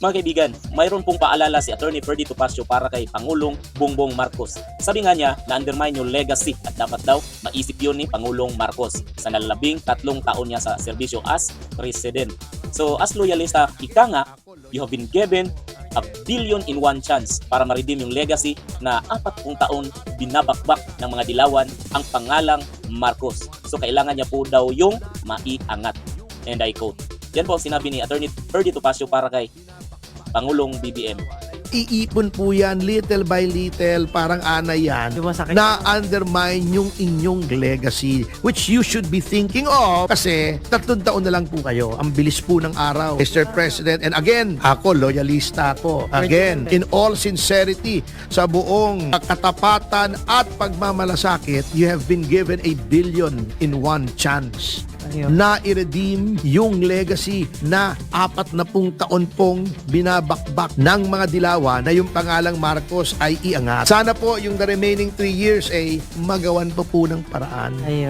Mga kaibigan, mayroon pong paalala si Attorney Ferdy Topacio para kay Pangulong Bongbong Marcos. Sabi nga niya na undermine yung legacy at dapat daw maisip yun ni Pangulong Marcos sa nalalabing tatlong taon niya sa serbisyo as President. So as loyalista, ika nga, you have been given a billion in one chance para ma-redeem yung legacy na apat pong taon binabakbak ng mga dilawan ang pangalang Marcos. So kailangan niya po daw yung maiangat. And I quote. Yan po ang sinabi ni Attorney Ferdy Topacio para kay Pangulong BBM. Iipon po yan little by little, parang ana yan, na undermine yung inyong legacy which you should be thinking of kasi tatlong taon na lang po kayo. Ang bilis po ng araw. Mr. President, and again, ako, loyalista ako. Again, in all sincerity, sa buong katapatan at pagmamalasakit, you have been given a billion in one chance na i-redeem yung legacy na apat na pung taon pong binabakbak ng mga dilawa na yung pangalang Marcos ay iangat. Sana po yung the remaining three years ay magawan pa po ng paraan. Ayun.